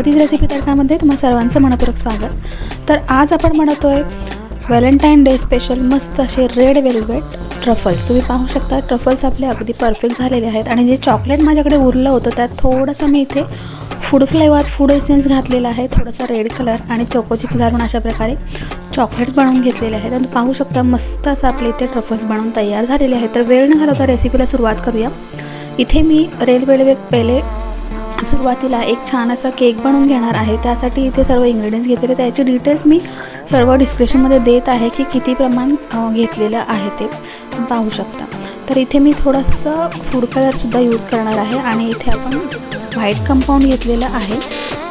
कधीच रेसिपी तडकामध्ये तुम्हा सर्वांचं मनपूर्वक स्वागत. तर आज आपण म्हणतो आहे व्हॅलेंटाईन डे स्पेशल मस्त असे रेड वेल्वेट ट्रफल्स तुम्ही पाहू शकता ट्रफल्स आपले अगदी परफेक्ट झालेले आहेत. आणि जे चॉकलेट माझ्याकडे उरलं होतं त्यात थोडंसं मी इथे फूड फ्लेवर फूड एसेन्स घातलेला आहे. थोडंसं रेड कलर आणि चोको चिप्स घालून अशा प्रकारे चॉकलेट्स बनवून घेतलेले आहेत. आणि पाहू शकता मस्त असं आपले इथे ट्रफल्स बनवून तयार झालेले आहेत. तर वेळ न घालवता रेसिपीला सुरुवात करूया. इथे मी रेड वेल्वेट पहिले सुरुवातीला एक छान असा केक बनवून घेणार आहे. त्यासाठी इथे सर्व इन्ग्रेडियंट्स घेतलेले त्याचे डिटेल्स मी सर्व डिस्क्रिप्शनमध्ये देत आहे की किती प्रमाण घेतलेलं आहे ते पाहू शकता. तर इथे मी थोडंसं फूड कलरसुद्धा यूज करणार आहे आणि इथे आपण व्हाईट कंपाऊंड घेतलेलं आहे.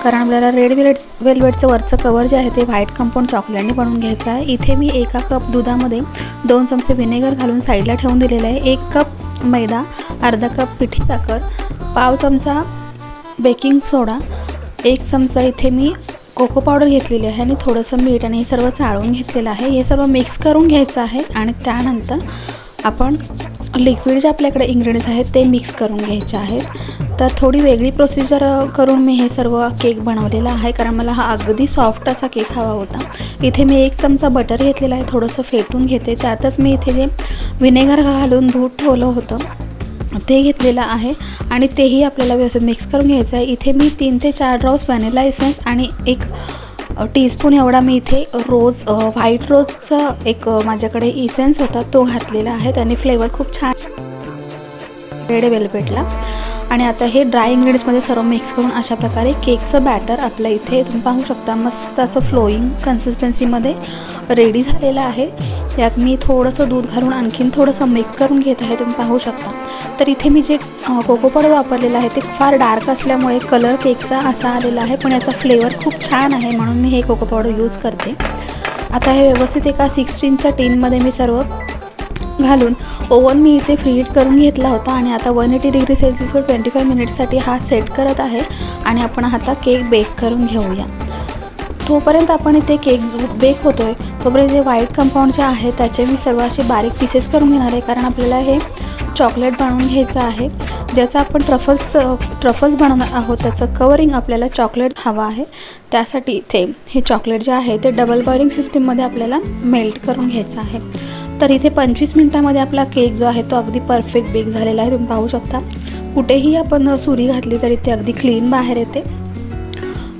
कारण आपल्याला रेड वेलेट्स वेल्वेटचं वरचं कवर जे आहे ते व्हाईट कंपाऊंड चॉकलेटने बनवून घ्यायचं आहे. इथे मी एका कप दुधामध्ये दोन चमचे व्हिनेगर घालून साईडला ठेवून दिलेलं आहे. एक कप मैदा अर्धा कप पिठी साखर पाव चमचा बेकिंग सोडा. एक चमचा इथे मी कोको पावडर घेतलेली आहे आणि थोडंसं मीठ आणि हे सर्व चाळून घेतलेलं आहे. हे सर्व मिक्स करून घ्यायचं आहे आणि त्यानंतर आपण लिक्विड जे आपल्याकडे इंग्रेडियंट्स आहेत ते मिक्स करून घ्यायचे आहेत. तर थोडी वेगळी प्रोसिजर करून मी हे सर्व केक बनवलेला आहे. कारण मला हा अगदी सॉफ्ट असा केक हवा होता. इथे मी एक चमचा बटर घेतलेला आहे. थोडंसं फेटून घेते. त्यातच मी इथे जे विनेगर घालून दूध ठेवलं होतं ते घेतलेलं आहे आणि तेही आपल्याला व्यवस्थित मिक्स करून घ्यायचं आहे. इथे मी तीन ते चार ड्रॉप्स व्हॅनिला एसेन्स आणि एक टीस्पून एवढा मी इथे रोज व्हाईट रोजचा एक माझ्याकडे इसेन्स होता तो घातलेला आहे. त्याने फ्लेवर खूप छान रेड वेल्वेटला आणि आता हे ड्राय इंग्रेडियंट्समध्ये सर्व मिक्स करून अशा प्रकारे केकचं बॅटर आपल्या इथे तुम्ही पाहू शकता मस्त असं फ्लोईंग कन्सिस्टन्सीमध्ये रेडी झालेलं आहे. त्यात मी थोडंसं दूध घालून आणखीन थोडंसं मिक्स करून घेत आहे तुम्ही पाहू शकता. तर इथे मी जे कोको पावडर वापरलेलं आहे ते फार डार्क असल्यामुळे कलर केकचा असा आलेला आहे पण याचा फ्लेवर खूप छान आहे म्हणून मी हे कोको पावडर यूज करते. आता हे व्यवस्थित एका सिक्स्टीनच्या टीनमध्ये मी सर्व घालून ओव्हन मी इथे फ्रीट करून घेतला होता आणि आता वन एटी डिग्री सेल्सिअसवर ट्वेंटी फाय मिनिट्ससाठी हा सेट करत आहे आणि आपण आता केक बेक करून घेऊया. तोपर्यंत आपण इथे केक बेक होतो आहे तोपर्यंत जे व्हाईट कंपाऊंड जे आहे त्याचे मी सर्व असे बारीक पीसेस करून घेणार आहे. कारण आपल्याला हे चॉकलेट बनवून घ्यायचं आहे. ज्याचं आपण ट्रफल्स ट्रफल्स बनवणार आहोत त्याचं कवरिंग आपल्याला चॉकलेट हवं आहे. त्यासाठी इथे हे चॉकलेट जे आहे ते डबल बॉइलिंग सिस्टीममध्ये आपल्याला मेल्ट करून घ्यायचं आहे. तर इथे पंचवीस मिनटामध्ये आपला केक जो आहे तो अगदी परफेक्ट बेक झालेला आहे. तुम्ही पाहू शकता. कुठेही आपण सुरी घातली तरी ते अगदी क्लीन बाहेर येते.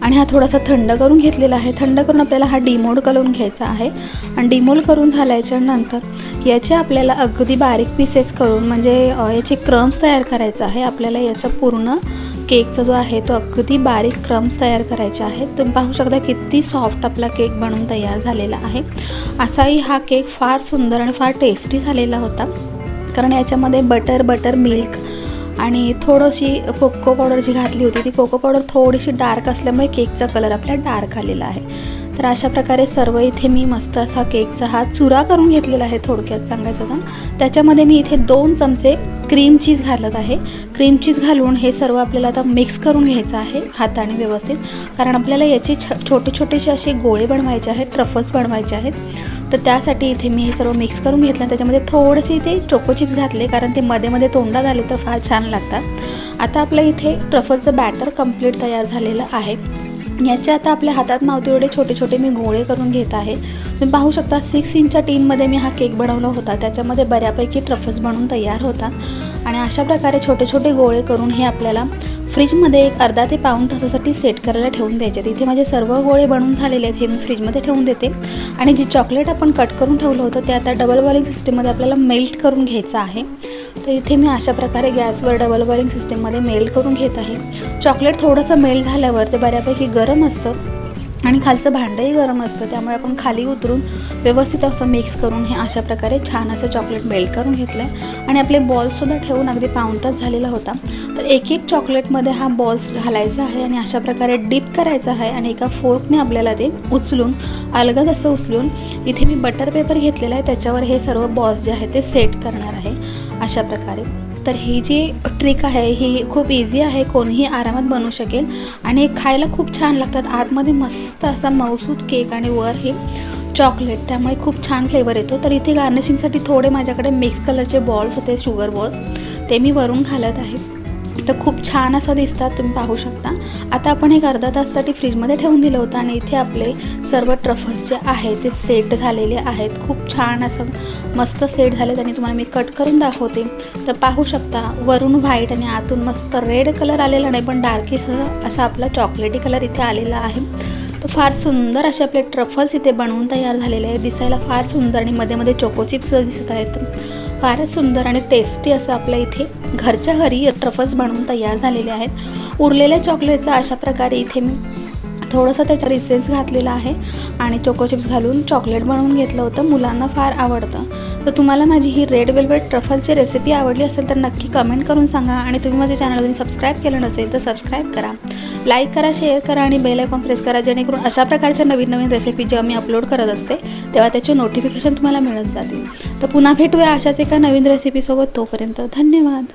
आणि हा थोडासा थंड करून घेतलेला आहे. थंड करून आपल्याला हा डिमोल्ड करून घ्यायचा आहे. आणि डिमोल्ड करून झाल्याच्यानंतर याचे आपल्याला अगदी बारीक पीसेस करून म्हणजे याचे क्रम्स तयार करायचं आहे. आपल्याला याचा पूर्ण केकचा जो आहे तो अगदी बारीक क्रम्स तयार करायचे आहेत तुम्ही पाहू शकता किती सॉफ्ट आपला केक बनून तयार झालेला आहे. असाही हा केक फार सुंदर आणि फार टेस्टी झालेला होता. कारण याच्यामध्ये बटर बटर मिल्क आणि थोडीशी कोको पावडर जी घातली होती ती कोको पावडर थोडीशी डार्क असल्यामुळे केकचा कलर आपला डार्क आलेला आहे. तर अशा प्रकारे सर्व इथे मी मस्त असा केकचा हा चुरा करून घेतलेला आहे थोडक्यात सांगायचं तर. त्याच्यामध्ये मी इथे दोन चमचे क्रीम चीज घालत आहे. क्रीम चीज घालून हे सर्व आपल्याला आता मिक्स करून घ्यायचं आहे हाताने व्यवस्थित. कारण आपल्याला याचे छ छोटे छोटेसे असे गोळे बनवायचे आहेत ट्रफल्स बनवायचे आहेत. तर त्यासाठी इथे मी हे सर्व मिक्स करून घेतलं. त्याच्यामध्ये थोडेसे इथे चोको चिप्स घातले कारण ते मध्ये मध्ये तोंडात आले तर फार छान लागतात. आता आपलं इथे ट्रफलचं बॅटर कंप्लीट तयार झालेलं आहे. याचे आता आपल्या हातात मावते एवढे छोटे छोटे मी गोळे करून घेत आहे. तुम्ही पाहू शकता सिक्स इंचच्या टीनमध्ये मी हा केक बनवला होता. त्याच्यामध्ये बऱ्यापैकी ट्रफल्स बनून तयार होतात आणि अशा प्रकारे छोटे छोटे गोळे करून हे आपल्याला फ्रीजमध्ये एक अर्धा ते पाऊण तासासाठी सेट करायला ठेवून द्यायचे. इथे माझे सर्व गोळे बनवून झालेले आहेत हे मी फ्रीजमध्ये ठेवून देते. आणि जे चॉकलेट आपण कट करून ठेवलं होतं ते आता डबल बॉलिंग सिस्टीममध्ये आपल्याला मेल्ट करून घ्यायचं आहे. तर इथे मी अशा प्रकारे गॅसवर डबल बॉलिंग सिस्टीममध्ये मेल्ट करून घेत आहे. चॉकलेट थोडंसं मेल्ट झाल्यावर ते बऱ्यापैकी गरम असतं. आणि खालचं भांडंही गरम असतं त्यामुळे आपण खाली उतरून व्यवस्थित असं मिक्स करून हे अशा प्रकारे छान असं चॉकलेट मेल्ट करून घेतलं आहे आणि आपले बॉल्ससुद्धा ठेवून अगदी पाऊण तास झालेला होता. तर एक एक चॉकलेटमध्ये हा बॉल्स घालायचा आहे आणि अशा प्रकारे डिप करायचा आहे आणि एका फोर्कने आपल्याला ते उचलून अलगद असं उचलून इथे मी बटर पेपर घेतलेला आहे त्याच्यावर हे सर्व बॉल्स जे आहे ते सेट करणार आहे. अशा प्रकारे. तर ही जी ट्रिक आहे ही खूप इझी आहे. कोणीही आरामात बनवू शकेल. आणि खायला खूप छान लागतात. आतमध्ये मस्त असा मऊसूद केक आणि वर हे चॉकलेट त्यामुळे खूप छान फ्लेवर येतो. तर इथे गार्निशिंगसाठी थोडे माझ्याकडे मिक्स कलरचे बॉल्स होते शुगर बॉल्स ते मी वरून घालत आहे. तर खूप छान असं दिसतात तुम्ही पाहू शकता. आता आपण एक अर्धा ताससाठी फ्रीजमध्ये ठेवून दिलं होतं आणि इथे आपले सर्व ट्रफल्स जे आहे ते सेट झालेले आहेत. खूप छान असं मस्त सेट झालेत आणि तुम्हाला मी कट करून दाखवते. तर पाहू शकता वरून व्हाईट आणि आतून मस्त रेड कलर आलेला नाही पण डार्की असा आपला चॉकलेटी कलर इथे आलेला आहे. तर फार सुंदर असे आपले ट्रफल्स इथे बनवून तयार झालेले आहेत. दिसायला फार सुंदर आणि मध्ये मध्ये चोको चिप्ससुद्धा दिसत आहेत. फारच सुंदर आणि टेस्टी असं आपल्या इथे घरच्या घरी ट्रफल्स बनवून तयार झालेले आहेत. उरलेल्या चॉकलेटचा अशा प्रकारे इथे मी थोडंसं त्याच्यावर इसेन्स घातलेला आहे. आणि चोको चिप्स घालून चॉकलेट बनवून घेतलं होतं. मुलांना फार आवडतं. तर तुम्हाला माझी ही रेड वेल्वेट ट्रफलची रेसिपी आवडली असेल तर नक्की कमेंट करून सांगा आणि तुम्ही माझ्या चॅनल अजून सबस्क्राईब केलं नसेल तर सबस्क्राईब करा. लाईक करा शेअर करा आणि बेल आयकॉन प्रेस करा जेणेकरून अशा प्रकारच्या नवीन नवीन रेसिपी जेव्हा मी अपलोड करत असते तेव्हा त्याचे नोटिफिकेशन तुम्हाला मिळत जातील. तर पुन्हा भेटूया अशाच एका नवीन रेसिपीसोबत तोपर्यंत धन्यवाद.